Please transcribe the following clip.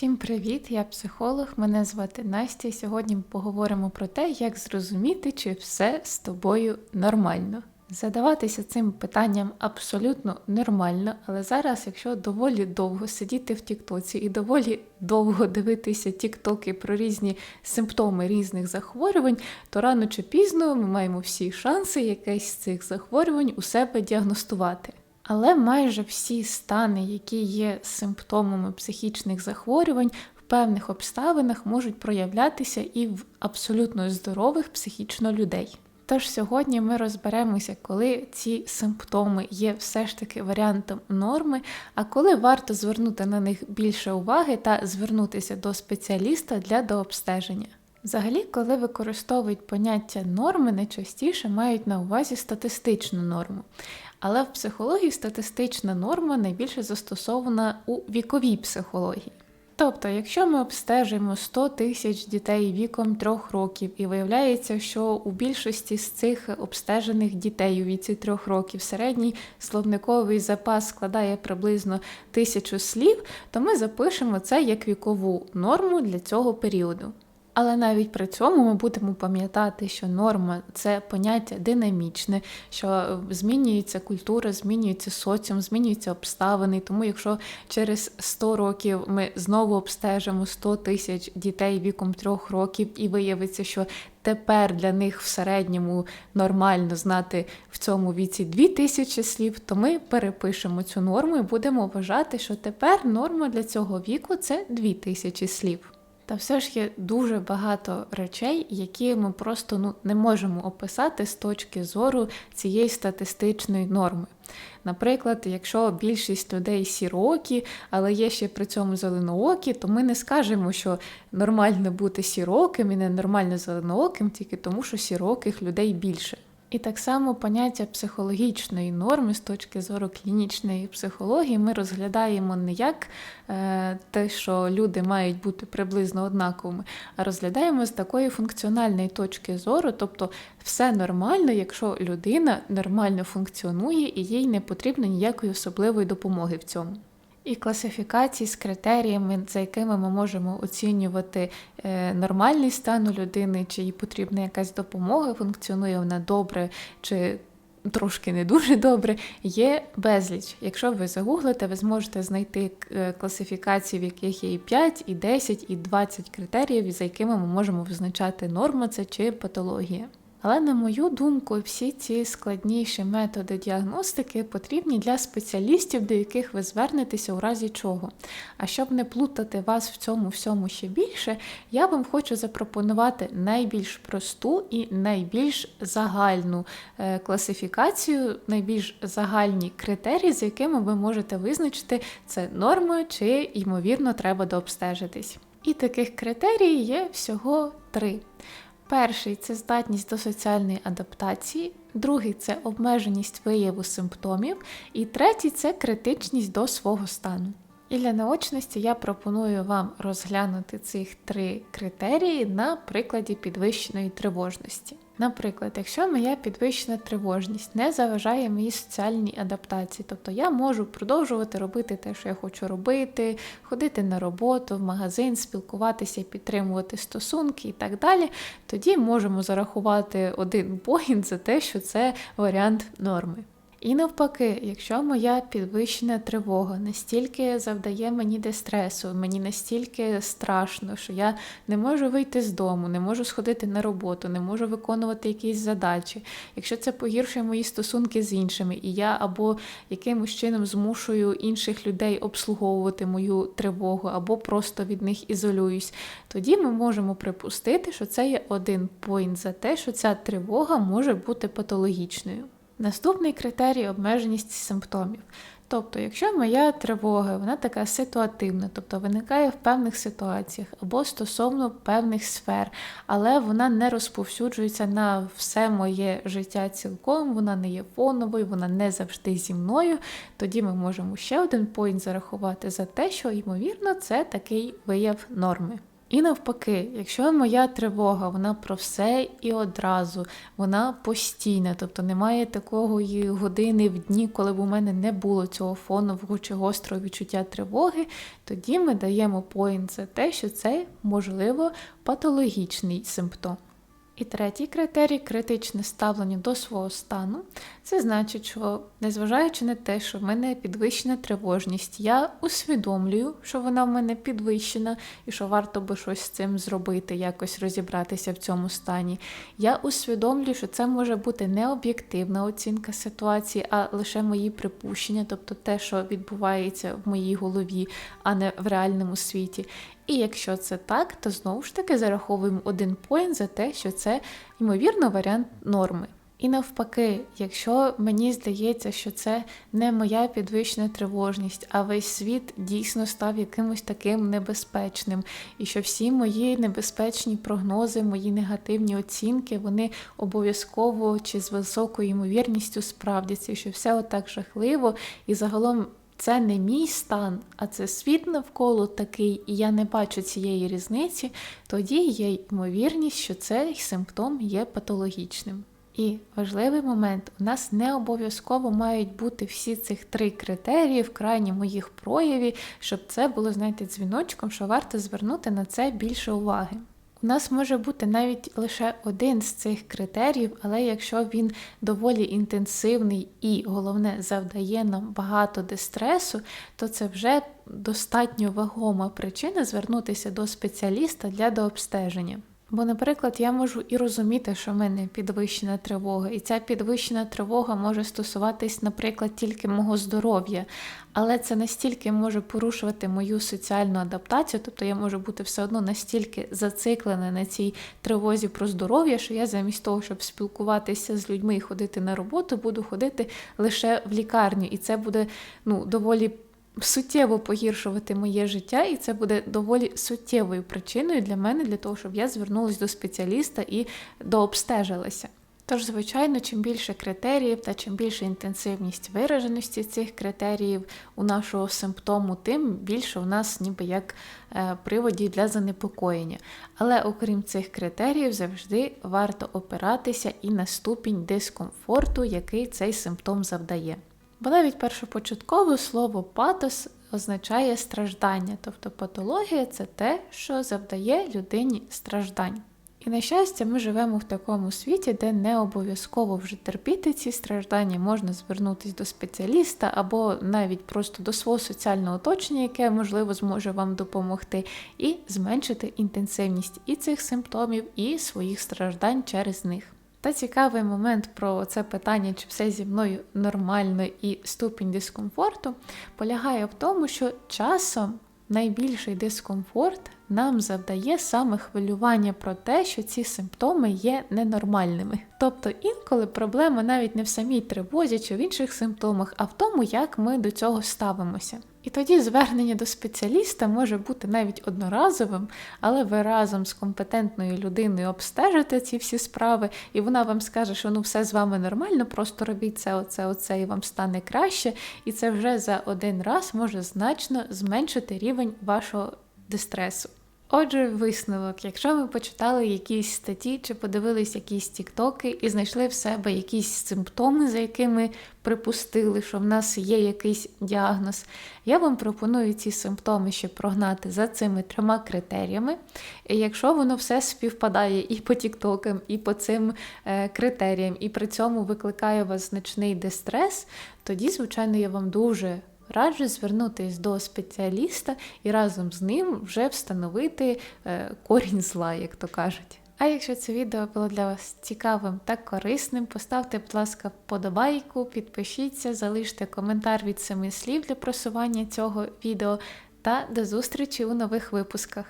Всім привіт! Я психолог. Мене звати Настя. Сьогодні ми поговоримо про те, як зрозуміти, чи все з тобою нормально. Задаватися цим питанням абсолютно нормально, але зараз, якщо доволі довго сидіти в Тіктоці і доволі довго дивитися Тіктоки про різні симптоми різних захворювань, то рано чи пізно ми маємо всі шанси якесь з цих захворювань у себе діагностувати. Але майже всі стани, які є симптомами психічних захворювань, в певних обставинах можуть проявлятися і в абсолютно здорових психічно людей. Тож сьогодні ми розберемося, коли ці симптоми є все ж таки варіантом норми, а коли варто звернути на них більше уваги та звернутися до спеціаліста для дообстеження. Взагалі, коли використовують поняття норми, найчастіше мають на увазі статистичну норму. Але в психології статистична норма найбільше застосована у віковій психології. Тобто, якщо ми обстежуємо 100 тисяч дітей віком 3 років, і виявляється, що у більшості з цих обстежених дітей у віці 3 років середній словниковий запас складає приблизно тисячу слів, то ми запишемо це як вікову норму для цього періоду. Але навіть при цьому ми будемо пам'ятати, що норма це поняття динамічне, що змінюється культура, змінюється соціум, змінюються обставини. Тому, якщо через 100 років ми знову обстежимо 100 тисяч дітей віком 3 років, і виявиться, що тепер для них в середньому нормально знати в цьому віці 2000 слів, то ми перепишемо цю норму і будемо вважати, що тепер норма для цього віку це 2000 слів. Та все ж є дуже багато речей, які ми просто ну, не можемо описати з точки зору цієї статистичної норми. Наприклад, якщо більшість людей сірокі, але є ще при цьому зеленоокі, то ми не скажемо, що нормально бути сіроким і не нормально зеленооким, тільки тому, що сіроких людей більше. І так само поняття психологічної норми з точки зору клінічної психології ми розглядаємо не як е, те, що люди мають бути приблизно однаковими, а розглядаємо з такої функціональної точки зору, тобто все нормально, якщо людина нормально функціонує і їй не потрібно ніякої особливої допомоги в цьому і класифікації з критеріями, за якими ми можемо оцінювати е, нормальний стан у людини, чи їй потрібна якась допомога, функціонує вона добре чи трошки не дуже добре, є безліч. Якщо ви загуглите, ви зможете знайти е, класифікації, в яких є і 5, і 10, і 20 критеріїв, за якими ми можемо визначати норма це чи патологія. Але, на мою думку, всі ці складніші методи діагностики потрібні для спеціалістів, до яких ви звернетеся у разі чого. А щоб не плутати вас в цьому всьому ще більше, я вам хочу запропонувати найбільш просту і найбільш загальну е, класифікацію, найбільш загальні критерії, з якими ви можете визначити, це норма чи, ймовірно, треба дообстежитись. І таких критерій є всього три. Перший це здатність до соціальної адаптації, другий це обмеженість вияву симптомів, і третій це критичність до свого стану. І для наочності я пропоную вам розглянути цих три критерії на прикладі підвищеної тривожності. Наприклад, якщо моя підвищена тривожність не заважає моїй соціальній адаптації, тобто я можу продовжувати робити те, що я хочу робити, ходити на роботу, в магазин, спілкуватися, підтримувати стосунки і так далі, тоді можемо зарахувати один поінт за те, що це варіант норми. І навпаки, якщо моя підвищена тривога настільки завдає мені дистресу, мені настільки страшно, що я не можу вийти з дому, не можу сходити на роботу, не можу виконувати якісь задачі, якщо це погіршує мої стосунки з іншими, і я або якимось чином змушую інших людей обслуговувати мою тривогу, або просто від них ізолююсь, тоді ми можемо припустити, що це є один поінт за те, що ця тривога може бути патологічною. Наступний критерій обмеженість симптомів. Тобто, якщо моя тривога, вона така ситуативна, тобто виникає в певних ситуаціях або стосовно певних сфер, але вона не розповсюджується на все моє життя цілком, вона не є фоновою, вона не завжди зі мною, тоді ми можемо ще один поінт зарахувати за те, що, ймовірно, це такий вияв норми. І навпаки, якщо моя тривога, вона про все і одразу, вона постійна, тобто немає такої години в дні, коли б у мене не було цього фонового чи гострого відчуття тривоги, тоді ми даємо поінт за те, що це можливо патологічний симптом. І третій критерій критичне ставлення до свого стану. Це значить, що незважаючи на те, що в мене підвищена тривожність, я усвідомлюю, що вона в мене підвищена і що варто би щось з цим зробити, якось розібратися в цьому стані. Я усвідомлюю, що це може бути не об'єктивна оцінка ситуації, а лише мої припущення, тобто те, що відбувається в моїй голові, а не в реальному світі. І якщо це так, то знову ж таки зараховуємо один поінт за те, що це ймовірно варіант норми. І навпаки, якщо мені здається, що це не моя підвищена тривожність, а весь світ дійсно став якимось таким небезпечним, і що всі мої небезпечні прогнози, мої негативні оцінки, вони обов'язково чи з високою ймовірністю справдяться, і що все отак жахливо, і загалом це не мій стан, а це світ навколо такий, і я не бачу цієї різниці, тоді є ймовірність, що цей симптом є патологічним. І важливий момент: у нас не обов'язково мають бути всі цих три критерії в крайньому їх прояві, щоб це було, знаєте, дзвіночком, що варто звернути на це більше уваги. У нас може бути навіть лише один з цих критеріїв, але якщо він доволі інтенсивний і, головне, завдає нам багато дистресу, то це вже достатньо вагома причина звернутися до спеціаліста для дообстеження. Бо, наприклад, я можу і розуміти, що в мене підвищена тривога, і ця підвищена тривога може стосуватись, наприклад, тільки мого здоров'я, але це настільки може порушувати мою соціальну адаптацію, тобто я можу бути все одно настільки зациклена на цій тривозі про здоров'я, що я замість того, щоб спілкуватися з людьми і ходити на роботу, буду ходити лише в лікарню, і це буде ну доволі суттєво погіршувати моє життя, і це буде доволі суттєвою причиною для мене, для того, щоб я звернулася до спеціаліста і дообстежилася. Тож, звичайно, чим більше критеріїв та чим більше інтенсивність вираженості цих критеріїв у нашого симптому, тим більше у нас ніби як е, приводів для занепокоєння. Але окрім цих критеріїв, завжди варто опиратися і на ступінь дискомфорту, який цей симптом завдає. Бо навіть першопочатково слово патос означає страждання, тобто патологія це те, що завдає людині страждань. І, на щастя, ми живемо в такому світі, де не обов'язково вже терпіти ці страждання, можна звернутися до спеціаліста або навіть просто до свого соціального оточення, яке, можливо, зможе вам допомогти, і зменшити інтенсивність і цих симптомів, і своїх страждань через них. Та цікавий момент про це питання, чи все зі мною нормально і ступінь дискомфорту, полягає в тому, що часом найбільший дискомфорт нам завдає саме хвилювання про те, що ці симптоми є ненормальними. Тобто інколи проблема навіть не в самій тривозі чи в інших симптомах, а в тому, як ми до цього ставимося. І тоді звернення до спеціаліста може бути навіть одноразовим, але ви разом з компетентною людиною обстежите ці всі справи, і вона вам скаже, що ну все з вами нормально, просто робіть це, оце, оце, і вам стане краще. І це вже за один раз може значно зменшити рівень вашого дистресу. Отже, висновок, якщо ви почитали якісь статті чи подивились якісь тіктоки і знайшли в себе якісь симптоми, за якими припустили, що в нас є якийсь діагноз, я вам пропоную ці симптоми ще прогнати за цими трьома критеріями. І якщо воно все співпадає і по тіктокам, і по цим е, критеріям, і при цьому викликає у вас значний дистрес, тоді, звичайно, я вам дуже раджу звернутися до спеціаліста і разом з ним вже встановити е, корінь зла, як то кажуть. А якщо це відео було для вас цікавим та корисним, поставте, будь ласка, вподобайку, підпишіться, залиште коментар від семи слів для просування цього відео та до зустрічі у нових випусках.